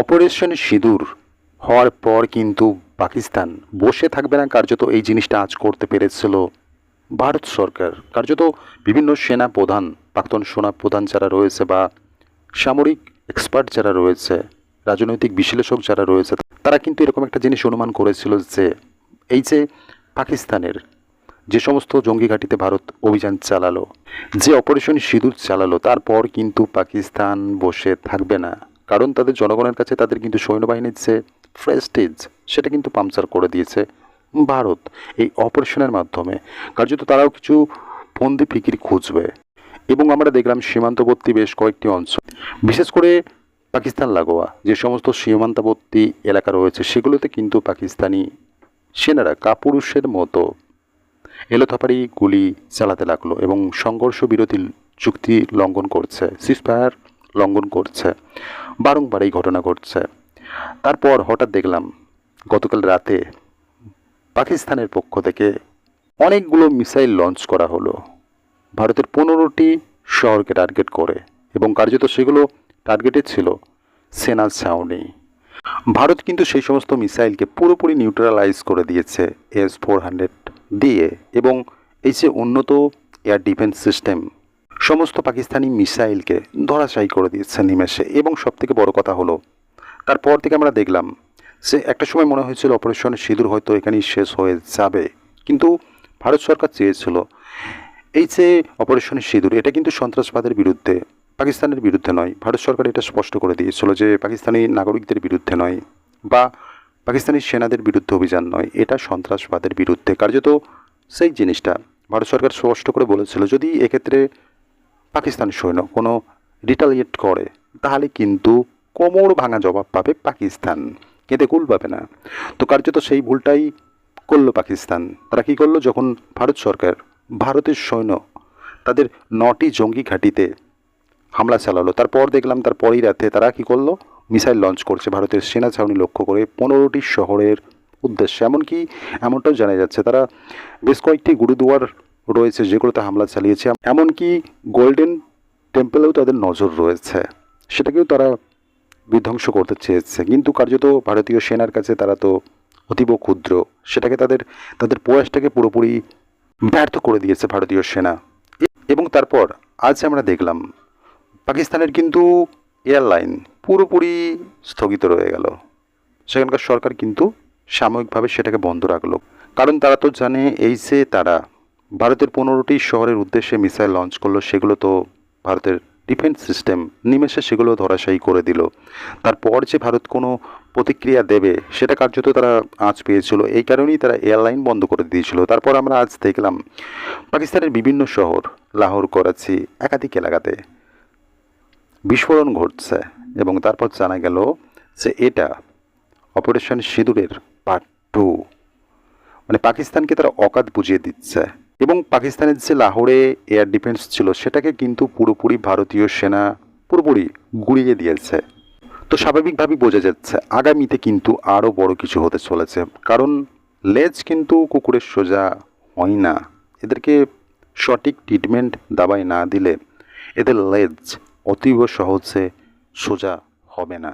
Operation সিঁদুর হওয়ার পর কিন্তু পাকিস্তান বসে থাকবে না। কার্যত এই জিনিসটা আজ করতে পেরেছিল ভারত সরকার। কার্যত বিভিন্ন সেনা প্রধান, প্রাক্তন সেনা প্রধান যারা রয়েছে বা সামরিক এক্সপার্ট যারা রয়েছে, রাজনৈতিক বিশ্লেষক যারা রয়েছে, তারা কিন্তু এরকম একটা জিনিস অনুমান করেছিল যে এই যে পাকিস্তানের যে সমস্ত জঙ্গি ঘাঁটিতে ভারত অভিযান চালালো, যে অপারেশন সিঁদুর চালালো, তারপর কিন্তু পাকিস্তান বসে থাকবে না। কারণ তাদের জনগণের কাছে তাদের কিন্তু সৈন্যবাহিনীর যে প্রেস্টিজ সেটা কিন্তু পাংচার করে দিয়েছে ভারত এই অপারেশনের মাধ্যমে। কার্যত তারাও কিছু ফন্দি ফিকির খুঁজবে। এবং আমরা দেখলাম সীমান্তবর্তী বেশ কয়েকটি অঞ্চল, বিশেষ করে পাকিস্তান লাগোয়া, যে সমস্ত সীমান্তবর্তী এলাকা রয়েছে, সেগুলোতে কিন্তু পাকিস্তানি সেনারা কাপুরুষের মতো এলোথাপাড়ি গুলি চালাতে লাগল এবং সংঘর্ষ বিরতি চুক্তি লঙ্ঘন করছে সিসফায়ার লঙ্ঘন করছে। বারংবার এই ঘটনা ঘটছে। তারপর হঠাৎ দেখলাম, গতকাল রাতে পাকিস্তানের পক্ষ থেকে অনেকগুলো মিসাইল লঞ্চ করা হলো। ভারতের পনেরোটি শহরকে টার্গেট করে এবং কার্যত সেগুলো টার্গেটেড ছিল সেনা ছাউনি। ভারত কিন্তু সেই সমস্ত মিসাইলকে পুরোপুরি নিউট্রালাইজ করে দিয়েছে এস ফোর হান্ড্রেড দিয়ে এবং এই যে উন্নত এয়ার ডিফেন্স সিস্টেম সমস্ত পাকিস্তানি মিসাইলকে ধরাশায়ী করে দিয়েছে নিমেষে। এবং সবথেকে বড় কথা হলো, তারপর থেকে আমরা দেখলাম, সে একটা সময় মনে হয়েছিল অপারেশন সিঁদুর হয়তো এখানেই শেষ হয়ে যাবে। কিন্তু ভারত সরকার চেয়েছিল এই যে অপারেশন সিঁদুর, এটা কিন্তু সন্ত্রাসবাদের বিরুদ্ধে, পাকিস্তানের বিরুদ্ধে নয়। ভারত সরকার এটা স্পষ্ট করে দিয়েছিল যে পাকিস্তানি নাগরিকদের বিরুদ্ধে নয় বা পাকিস্তানি সেনাদের বিরুদ্ধে অভিযান নয়। এটা সন্ত্রাসবাদের বিরুদ্ধে। কার্যত সেই জিনিসটা ভারত সরকার স্পষ্ট করে বলেছিল। যদি এক্ষেত্রে পাকিস্তান সৈন্য কোনো রিটালিয়েট করে, তাহলে কিন্তু কোমর ভাঙা জবাব পাবে পাকিস্তান। কেঁদে কুল পাবে না। তো কার্যত সেই ভুলটাই করল পাকিস্তান। তারা কী করল? যখন ভারত সরকার, ভারতের সৈন্য তাদের নটি জঙ্গি ঘাঁটিতে হামলা চালালো, তারপর দেখলাম তারপরই রাতে তারা কী করল? মিসাইল লঞ্চ করছে ভারতের সেনা ছাউনি লক্ষ্য করে পনেরোটি শহরের উদ্দেশ্যে। এমনকি এমনটাও জানা যাচ্ছে, তারা বেশ কয়েকটি গুরুদুয়ার রয়েছে, যেগুলোতে হামলা চালিয়েছে। এমনকি গোল্ডেন টেম্পলেও তাদের নজর রয়েছে। সেটাকেও তারা বিধ্বংস করতে চেয়েছে। কিন্তু কার্যত ভারতীয় সেনার কাছে তারা তো অতীব ক্ষুদ্র। সেটাকে তাদের তাদের প্রয়াসটাকে পুরোপুরি ব্যর্থ করে দিয়েছে ভারতীয় সেনা। এবং তারপর আজ আমরা দেখলাম, পাকিস্তানের কিন্তু এয়ারলাইন পুরোপুরি স্থগিত রয়ে গেল। সেখানকার সরকার কিন্তু সাময়িকভাবে সেটাকে বন্ধ রাখল। কারণ তারা তো জানে, এই যে তারা ভারতের পনেরোটি শহরের উদ্দেশ্যে মিসাইল লঞ্চ করল, সেগুলো তো ভারতের ডিফেন্স সিস্টেম। নিমেষে সেগুলো ধরাশায়ী করে দিল। তারপর যে ভারত কোনো প্রতিক্রিয়া দেবে, সেটা কার্যত তারা আঁচ পেয়েছিল। এই কারণেই তারা এয়ারলাইন বন্ধ করে দিয়েছিল। তারপর আমরা আজ দেখলাম, পাকিস্তানের বিভিন্ন শহর, লাহোর, করাচি, একাধিক এলাকাতে বিস্ফোরণ ঘটছে এবং তারপর জানা গেল যে এটা অপারেশন সিঁদুরের পার্ট টু মানে পাকিস্তানকে তারা অকাত বুঝিয়ে দিচ্ছে। এবং পাকিস্তানের যে লাহোরে এয়ার ডিফেন্স ছিল, সেটাকে কিন্তু পুরোপুরি ভারতীয় সেনা পুরোপুরি গুড়িয়ে দিয়েছে। তো স্বাভাবিকভাবেই বোঝা যাচ্ছে, আগামীতে কিন্তু আরও বড় কিছু হতে চলেছে। কারণ লেজ কিন্তু কুকুরের সোজা হয় না। এদেরকে সঠিক ট্রিটমেন্ট দাবায় না দিলে এদের লেজ অতীব সহজে সোজা হবে না।